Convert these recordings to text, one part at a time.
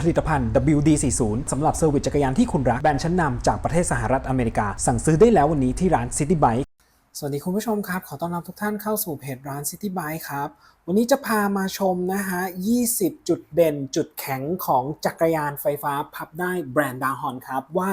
ผลิตภัณฑ์ WD40 สำหรับเซอร์วิสจักรยานที่คุณรัก แบรนด์ชั้นนำจากประเทศสหรัฐอเมริกา สั่งซื้อได้แล้ววันนี้ที่ร้าน City Bike สวัสดีคุณผู้ชมครับ ขอต้อนรับทุกท่านเข้าสู่เพจร้าน City Bike ครับวันนี้จะพามาชมนะฮะ 20 จุดเด่นจุดแข็งของจักรยานไฟฟ้าพับได้แบรนด์ดาฮอนครับว่า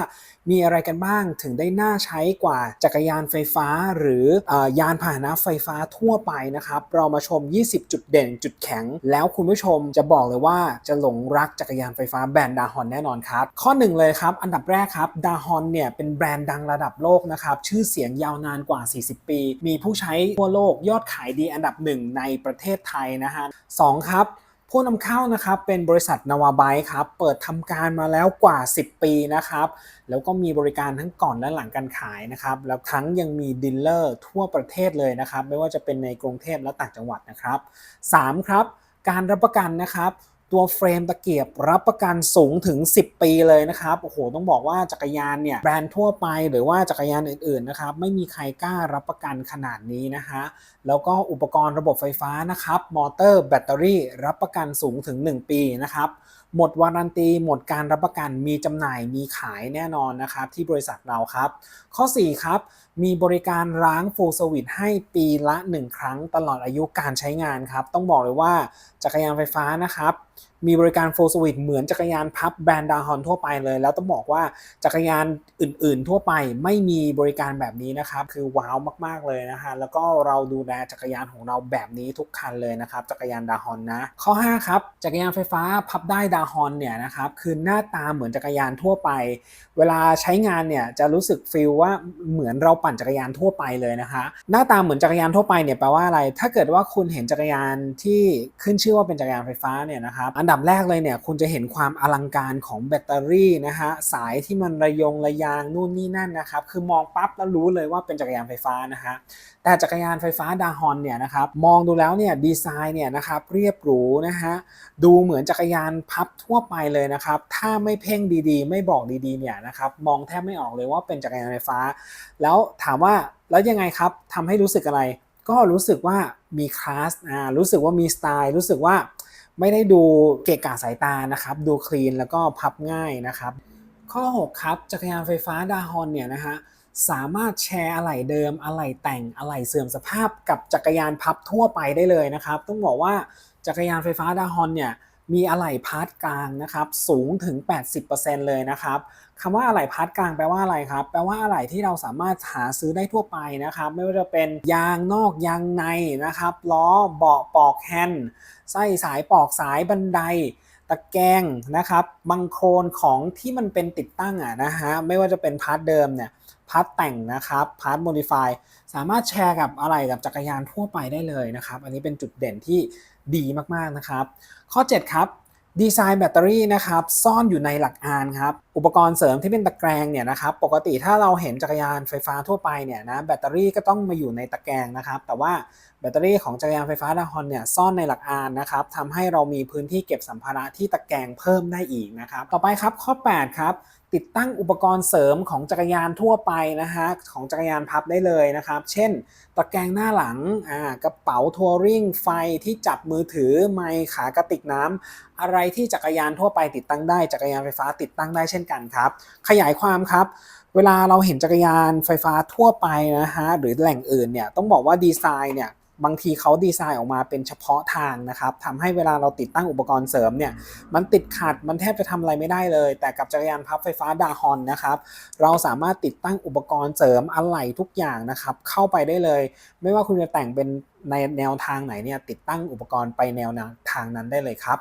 มีอะไรกันบ้างถึงได้น่าใช้กว่าจักรยานไฟฟ้าหรือออยานพาหนะไฟฟ้าทั่วไปนะครับ เรามาชม 20 จุดเด่นจุดแข็ง แล้วคุณผู้ชมจะบอกเลยว่าจะหลงรักจักรยานไฟฟ้าแบรนด์ดาฮอนแน่นอนครับ ข้อหนึ่งเลยครับ อันดับแรกครับดาฮอนเนี่ยเป็นแบรนด์ดังระดับโลกนะครับชื่อเสียงยาวนานกว่า 40 ปี มีผู้ใช้ทั่วโลกยอดขายดีอันดับหนึ่งในประเทศไทยนะฮะสองครับผู้นำเข้านะครับเป็นบริษัทนาวาไบครับเปิดทำการมาแล้วกว่า 10 ปีนะครับแล้วก็มีบริการทั้งก่อนและหลังการขายนะครับแล้วทั้งยังมีดีลเลอร์ทั่วประเทศเลยนะครับไม่ว่าจะเป็นในกรุงเทพและต่างจังหวัดนะครับ 3. ครับการรับประกันนะครับ ตัวเฟรมตะเกียบรับประกันสูงถึง 10 ปีเลยนะครับ โอ้โห ต้องบอกว่าจักรยานเนี่ยแบรนด์ทั่วไปหรือว่าจักรยานอื่นๆนะครับ ไม่มีใครกล้ารับประกันขนาดนี้นะฮะ แล้วก็อุปกรณ์ระบบไฟฟ้านะครับ มอเตอร์แบตเตอรี่รับประกันสูงถึง 1 ปีนะครับหมดวารันตี หมดการรับประกันมีจำหน่ายมีขายแน่นอนนะครับ ที่บริษัทเราครับ ข้อ 4 ครับ มีบริการล้างฟูลสวิตให้ปีละ 1 ครั้งตลอดอายุการใช้งานครับ ต้องบอกเลยว่าจักรยานไฟฟ้านะครับ มีบริการโฟูลสวิตเหมือนจักรยานพับแบรนด์ดาฮอนทั่วไปเลย แล้วต้องบอกว่าจักรยานอื่น ๆ ทั่วไปไม่มีบริการแบบนี้นะครับ คือว้าวมาก ๆ เลยนะฮะ แล้วก็เราดูแลจักรยานของเราแบบนี้ทุกคันเลยนะครับ จักรยานดาฮอนนะ ข้อ 5 ครับ จักรยานไฟฟ้าพับได้ดาฮอนเนี่ยนะครับ คือหน้าตาเหมือนจักรยานทั่วไป เวลาใช้งานเนี่ยจะรู้สึกฟีลว่าเหมือนเราปั่นจักรยานทั่วไปเลยนะคะ หน้าตาเหมือนจักรยานทั่วไปเนี่ยแปลว่าอะไร ถ้าเกิดว่าคุณเห็นจักรยานที่ขึ้นชื่อื่อว่าเป็นจักรยานไฟฟ้าเนี่ยนะครับอันดับแรกเลยเนี่ยคุณจะเห็นความอลังการของแบตเตอรี่นะฮะสายที่มันระยงระยางนู่นนี่นั่นนะครับคือมองปั๊บแล้วรู้เลยว่าเป็นจักรยานไฟฟ้านะฮะแต่จักรยานไฟฟ้าดาฮอนเนี่ยนะครับมองดูแล้วเนี่ยดีไซน์เนี่ยนะครับเรียบหรูนะฮะดูเหมือนจักรยานพับทั่วไปเลยนะครับถ้าไม่เพ่งดีๆ ไม่บอกดีๆเนี่ยนะครับมองแทบไม่ออกเลยว่าเป็นจักรยานไฟฟ้า แล้วถามว่าแล้วยังไงครับทำให้รู้สึกอะไร ก็รู้สึกว่ามีคลาสอ่ารู้สึกว่ามีสไตล์รู้สึกว่าไม่ได้ดูเกะกะสายตานะครับ ดูคลีนแล้วก็พับง่ายนะครับ ข้อ 6 ครับ จักรยานไฟฟ้าดาฮอนเนี่ยนะฮะสามารถแชร์อะไหล่เดิมอะไหล่แต่งอะไหล่เสื่อมสภาพกับจักรยานพับทั่วไปได้เลยนะครับ ต้องบอกว่าจักรยานไฟฟ้าดาฮอนเนี่ย มีอะไหล่พาร์ทกลางนะครับสูงถึง 80%เลยนะครับคำว่าอะไหล่พาร์ทกลางแปลว่าอะไรครับ แปลว่าอะไหล่ที่เราสามารถหาซื้อได้ทั่วไปนะครับ ไม่ว่าจะเป็นยางนอกยางในนะครับล้อเบาะปอกแฮนด์ไส้สายปอกสายบันไดตะแกรงนะครับบังโครนของที่มันเป็นติดตั้งอะนะฮะไม่ว่าจะเป็นพาร์ทเดิมเนี่ยพาร์ทแต่งนะครับพาร์ทโมดิฟายสามารถแชร์กับอะไรกับจักรยานทั่วไปได้เลยนะครับ อันนี้เป็นจุดเด่นที่ ดีมากๆนะครับ ข้อ 7 ครับดีไซน์แบตเตอรี่นะครับ ซ่อนอยู่ในหลักอานครับ อุปกรณ์เสริมที่เป็นตะแกรงเนี่ยนะครับปกติถ้าเราเห็นจักรยานไฟฟ้าทั่วไปเนี่ยนะแบตเตอรี่ก็ต้องมาอยู่ในตะแกรงนะครับแต่ว่าแบตเตอรี่ของจักรยานไฟฟ้าดาฮอนเนี่ยซ่อนในหลักอานนะครับทำให้เรามีพื้นที่เก็บสัมภาระที่ตะแกรงเพิ่มได้อีกนะครับต่อไปครับข้อ 8 ครับติดตั้งอุปกรณ์เสริมของจักรยานทั่วไปนะฮะของจักรยานพับได้เลยนะครับ เช่น ตะแกรงหน้าหลังอ่ากระเป๋าทัวริงไฟที่จับมือถือไมค์ขากระติกน้ำอะไรที่จักรยานทั่วไปติดตั้งได้จักรยานไฟฟ้าติดตั้งได้เช่นกันครับ ขยายความครับ เวลาเราเห็นจักรยานไฟฟ้าทั่วไปนะฮะหรือแหล่งอื่นเนี่ยต้องบอกว่าดีไซน์เนี่ยบางทีเขาดีไซน์ออกมาเป็นเฉพาะทางนะครับทำให้เวลาเราติดตั้งอุปกรณ์เสริมเนี่ยมันติดขัดมันแทบจะทำอะไรไม่ได้เลย แต่กับจักรยานพับไฟฟ้าดาฮอนนะครับเราสามารถติดตั้งอุปกรณ์เสริมอะไหล่ทุกอย่างนะครับเข้าไปได้เลย ไม่ว่าคุณจะแต่งเป็นในแนวทางไหนเนี่ยติดตั้งอุปกรณ์ไปแนวทางนั้นได้เลยครับ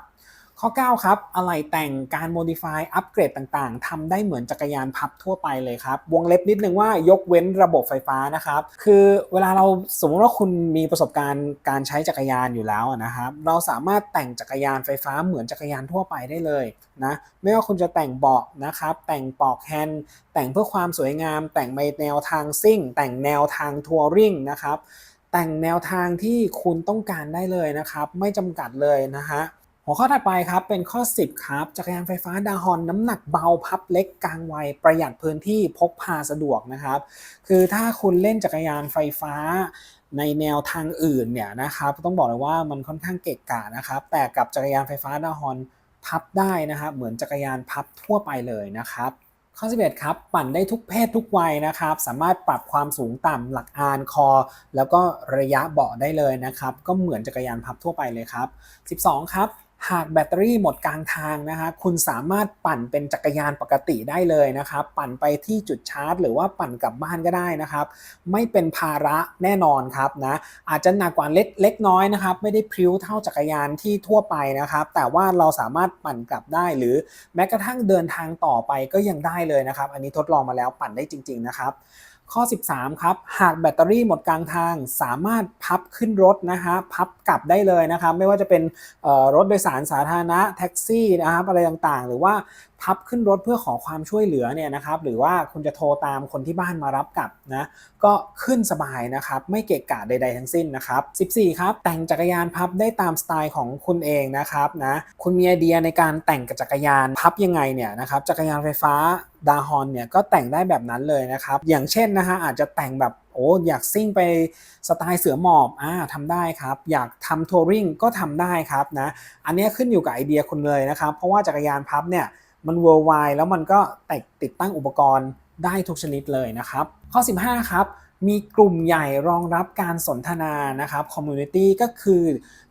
ข้อ 9 ครับ อะไหล่แต่งการโมดิฟายอัปเกรดต่างๆทำได้เหมือนจักรยานพับทั่วไปเลยครับ วงเล็บนิดนึงว่ายกเว้นระบบไฟฟ้านะครับ คือเวลาเราสมมติว่าคุณมีประสบการณ์การใช้จักรยานอยู่แล้วนะครับ เราสามารถแต่งจักรยานไฟฟ้าเหมือนจักรยานทั่วไปได้เลยนะ ไม่ว่าคุณจะแต่งเบาะนะครับ แต่งปอกแฮนด์ แต่งเพื่อความสวยงาม แต่งในแนวทางซิ่ง แต่งแนวทางทัวริงนะครับแต่งแนวทางที่คุณต้องการได้เลยนะครับ ไม่จำกัดเลยนะฮะ หัวข้อถัดไปครับเป็นข้อ 10 ครับ จักรยานไฟฟ้าดาฮอนน้ำหนักเบาพับเล็กกลางวัยประหยัดพื้นที่พกพาสะดวกนะครับ คือถ้าคุณเล่นจักรยานไฟฟ้าในแนวทางอื่นเนี่ยนะครับต้องบอกเลยว่ามันค่อนข้างเกะกะนะครับ แต่กับจักรยานไฟฟ้าดาฮอนพับได้นะครับ เหมือนจักรยานพับทั่วไปเลยนะครับข้อ 11 ครับ ปั่นได้ทุกเพศทุกวัยนะครับ สามารถปรับความสูงต่ำหลักอานคอ แล้วก็ระยะเบาะได้เลยนะครับ ก็เหมือนจักรยานพับทั่วไปเลยครับ 12 ครับ หากแบตเตอรี่หมดกลางทางนะคะคุณสามารถปั่นเป็นจักรยานปกติได้เลยนะครับ ปั่นไปที่จุดชาร์จ หรือว่าปั่นกลับบ้านก็ได้นะครับ ไม่เป็นภาระแน่นอนครับนะอาจจะหนักกว่าเล็กเล็กน้อยนะครับ ไม่ได้พริ้วเท่าจักรยานที่ทั่วไปนะครับ แต่ว่าเราสามารถปั่นกลับได้ หรือแม้กระทั่งเดินทางต่อไปก็ยังได้เลยนะครับ อันนี้ทดลองมาแล้วปั่นได้จริง ๆ นะครับ ข้อ 13 ครับ หากแบตเตอรี่หมดกลางทางสามารถพับขึ้นรถนะฮะพับกลับได้เลยนะครับ ไม่ว่าจะเป็นรถโดยสารสาธารณะแท็กซี่นะครับอะไรต่างๆ หรือว่าพับขึ้นรถเพื่อขอความช่วยเหลือเนี่ยนะครับหรือว่าคุณจะโทรตามคนที่บ้านมารับกลับนะก็ขึ้นสบายนะครับไม่เกะกะใด ๆ ทั้งสิ้นนะครับ14ครับแต่งจักรยานพับได้ตามสไตล์ของคุณเองนะครับนะคุณมีไอเดียในการแต่งกับจักรยานพับยังไงเนี่ยนะครับจักรยานไฟฟ้าดาฮอนเนี่ยก็แต่งได้แบบนั้นเลยนะครับอย่างเช่นนะฮะอาจจะแต่งแบบโอ้อยากซิ่งไปสไตล์เสือหมอบอ่าทำได้ครับ อยากทำทัวริงก็ทำได้ครับนะอันนี้ขึ้นอยู่กับไอเดียคุณเลยนะครับ เพราะว่าจักรยานพับเนี่ย มัน worldwide แล้วมันก็แต่ติดตั้งอุปกรณ์ได้ทุกชนิดเลยนะครับ ข้อ 15 ครับ มีกลุ่มใหญ่รองรับการสนทนานะครับ community ก็คือ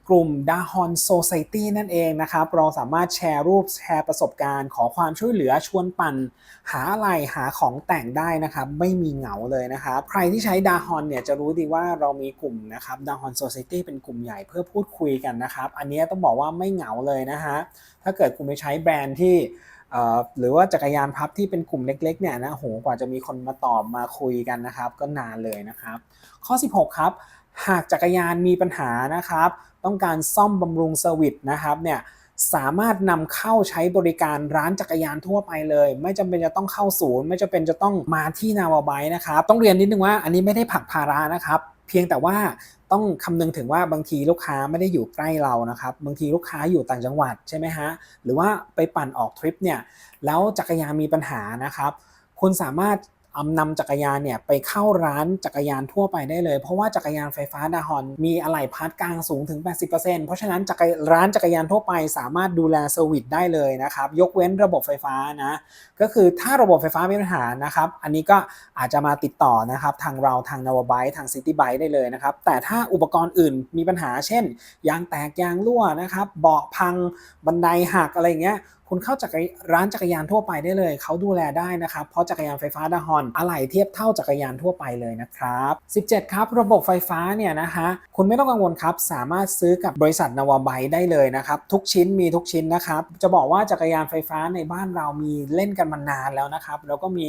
กลุ่ม Dahon Society นั่นเองนะครับ เราสามารถแชร์รูปแชร์ประสบการณ์ขอความช่วยเหลือชวนปั่น หาอะไรหาของแต่งได้นะครับ ไม่มีเหงาเลยนะครับ ใครที่ใช้ Dahon เนี่ยจะรู้ดีว่าเรามีกลุ่มนะครับ Dahon Society เป็นกลุ่มใหญ่เพื่อพูดคุยกันนะครับ อันนี้ต้องบอกว่าไม่เหงาเลยนะฮะถ้าเกิดคุณไปใช้แบรนด์ที่ หรือว่าจักรยานพับที่เป็นกลุ่มเล็กๆเนี่ยนะโหกว่าจะมีคนมาตอบมาคุยกันนะครับ ก็นานเลยนะครับ ข้อ 16 ครับ หากจักรยานมีปัญหานะครับ ต้องการซ่อมบำรุงเซอร์วิสนะครับเนี่ยสามารถนำเข้าใช้บริการร้านจักรยานทั่วไปเลย ไม่จำเป็นจะต้องเข้าศูนย์ ไม่จำเป็นจะต้องมาที่นาวาไบนะครับ ต้องเรียนนิดนึงว่าอันนี้ไม่ได้ผักภาระนะครับ เพียงแต่ว่าต้องคำนึงถึงว่าบางทีลูกค้าไม่ได้อยู่ใกล้เรานะครับ บางทีลูกค้าอยู่ต่างจังหวัดใช่ไหมฮะหรือว่าไปปั่นออกทริปเนี่ยแล้วจักรยานมีปัญหานะครับ คุณสามารถ อานำจักรยานเนี่ยไปเข้าร้านจักรยานทั่วไปได้เลย เพราะว่าจักรยานไฟฟ้าดาฮอนมีอะไหล่พาร์ทกลางสูงถึง 80%เพราะฉะนั้นจักรร้านจักรยานทั่วไปสามารถดูแลเซอร์วิสได้เลยนะครับยกเว้นระบบไฟฟ้านะก็คือถ้าระบบไฟฟ้ามีปัญหานะครับอันนี้ก็อาจจะมาติดต่อนะครับทางเราทางนาวบาไบทางซิตี้ไบได้เลยนะครับแต่ถ้าอุปกรณ์อื่นมีปัญหา เช่นยางแตกยางรั่วนะครับเบาะพังบันไดหักอะไรเงี้ยคุณเข้าจากร้านจักรยานทั่วไปได้เลย เขาดูแลได้นะครับ เพราะจักรยานไฟฟ้าดาฮอนอะไหล่เทียบเท่าจักรยานทั่วไปเลยนะครับ 17 ครับ ระบบไฟฟ้าเนี่ยนะคะคุณไม่ต้องกังวลครับ สามารถซื้อกับบริษัทนาวาไบได้เลยนะครับ ทุกชิ้นมีทุกชิ้นนะครับ จะบอกว่าจักรยานไฟฟ้าในบ้านเรามีเล่นกันมานานแล้วนะครับ แล้วก็มี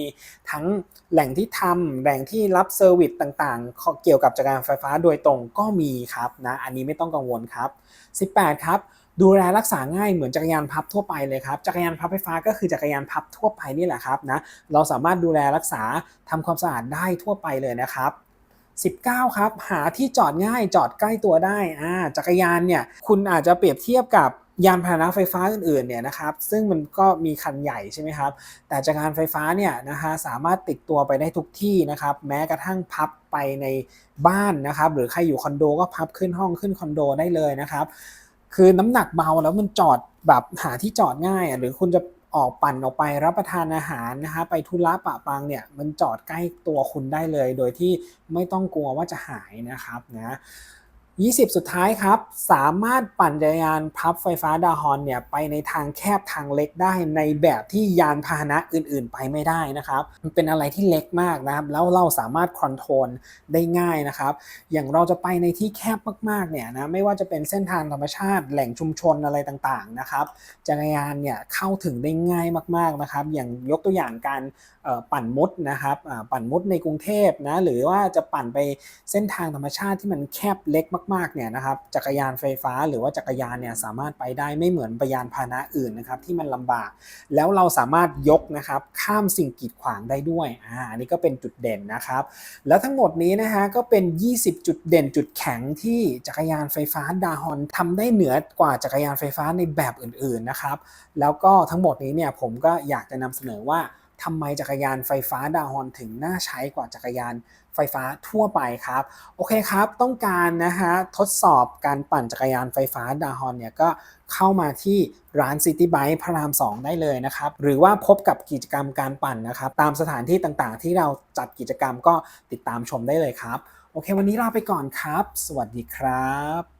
ทั้งแหล่งที่ทำแหล่งที่รับเซอร์วิสต่างๆ เกี่ยวกับจักรยานไฟฟ้าโดยตรงก็มีครับนะ อันนี้ไม่ต้องกังวลครับ 18 ครับ ดูแลรักษาง่ายเหมือนจักรยานพับทั่วไปเลยครับ จักรยานพับไฟฟ้าก็คือจักรยานพับทั่วไปนี่แหละครับนะ เราสามารถดูแลรักษาทำความสะอาดได้ทั่วไปเลยนะครับ19 ครับ หาที่จอดง่ายจอดใกล้ตัวได้อ่าจักรยานเนี่ยคุณอาจจะเปรียบเทียบกับยานพาหนะไฟฟ้าอื่นๆเนี่ยนะครับซึ่งมันก็มีคันใหญ่ใช่ไหมครับ แต่จักรยานไฟฟ้าเนี่ยนะฮะสามารถติดตัวไปได้ทุกที่นะครับ แม้กระทั่งพับไปในบ้านนะครับ หรือใครอยู่คอนโดก็พับขึ้นห้องขึ้นคอนโดได้เลยนะครับ คือน้ำหนักเบาแล้วมันจอดแบบหาที่จอดง่ายอะหรือคุณจะออกปั่นออกไปรับประทานอาหารนะคะไปทุระปะปังเนี่ยมันจอดใกล้ตัวคุณได้เลย โดยที่ไม่ต้องกลัวว่าจะหายนะครับนะ 20 สุดท้ายครับ สามารถปั่นจักรยานพับไฟฟ้าดาฮอนเนี่ยไปในทางแคบทางเล็กได้ในแบบที่ยานพาหนะอื่นๆ ไปไม่ได้นะครับ มันเป็นอะไรที่เล็กมากนะครับ แล้วเราสามารถคอนโทรลได้ง่ายนะครับ อย่างเราจะไปในที่แคบมากๆเนี่ยนะไม่ว่าจะเป็นเส้นทางธรรมชาติแหล่งชุมชนอะไรต่างๆนะครับจักรยานเนี่ยเข้าถึงได้ง่ายมากๆนะครับ อย่างยกตัวอย่างการปั่นมุดนะครับปั่นมุดในกรุงเทพนะหรือว่าจะปั่นไปเส้นทางธรรมชาติที่มันแคบเล็กมากๆเนี่ยนะครับจักรยานไฟฟ้าหรือว่าจักรยานเนี่ยสามารถไปได้ไม่เหมือนปยานพาหนะอื่นนะครับที่มันลำบาก แล้วเราสามารถยกนะครับข้ามสิ่งกีดขวางได้ด้วยอ่าอันนี้ก็เป็นจุดเด่นนะครับ แล้วทั้งหมดนี้นะฮะก็เป็น 20 จุดเด่นจุดแข็งที่จักรยานไฟฟ้าดาฮอนทำได้เหนือกว่าจักรยานไฟฟ้าในแบบอื่นๆนะครับ แล้วก็ทั้งหมดนี้เนี่ยผมก็อยากจะนำเสนอว่า ทำไมจักรยานไฟฟ้าดาฮอนถึงน่าใช้กว่าจักรยานไฟฟ้าทั่วไปครับ โอเคครับ ต้องการนะฮะทดสอบการปั่นจักรยานไฟฟ้าดาฮอนเนี่ยก็เข้ามาที่ร้าน City Bike พระราม 2 ได้เลยนะครับ หรือว่าพบกับกิจกรรมการปั่นนะครับ ตามสถานที่ต่างๆ ที่เราจัดกิจกรรมก็ติดตามชมได้เลยครับ โอเค วันนี้ลาไปก่อนครับ สวัสดีครับ